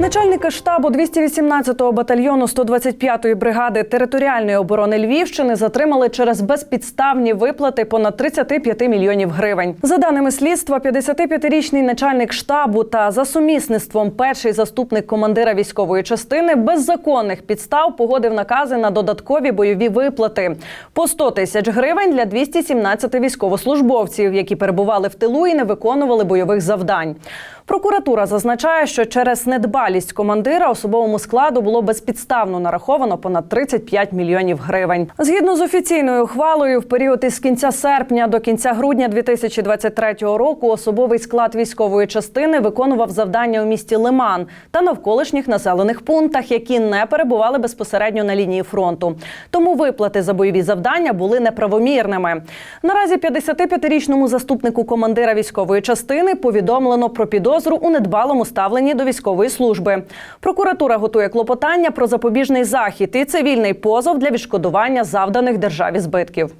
Начальника штабу 218-го батальйону 125-ї бригади територіальної оборони Львівщини затримали через безпідставні виплати понад 35 мільйонів гривень. За даними слідства, 55-річний начальник штабу та за сумісництвом перший заступник командира військової частини без законних підстав погодив накази на додаткові бойові виплати по 100 тисяч гривень для 217 військовослужбовців, які перебували в тилу і не виконували бойових завдань. Прокуратура зазначає, що через недбалість командира особовому складу було безпідставно нараховано понад 35 мільйонів гривень. Згідно з офіційною ухвалою, в період із кінця серпня до кінця грудня 2023 року особовий склад військової частини виконував завдання у місті Лиман та навколишніх населених пунктах, які не перебували безпосередньо на лінії фронту. Тому виплати за бойові завдання були неправомірними. Наразі 55-річному заступнику командира військової частини повідомлено про підозру у недбалому ставленні до військової служби. Прокуратура готує клопотання про запобіжний захід і цивільний позов для відшкодування завданих державі збитків.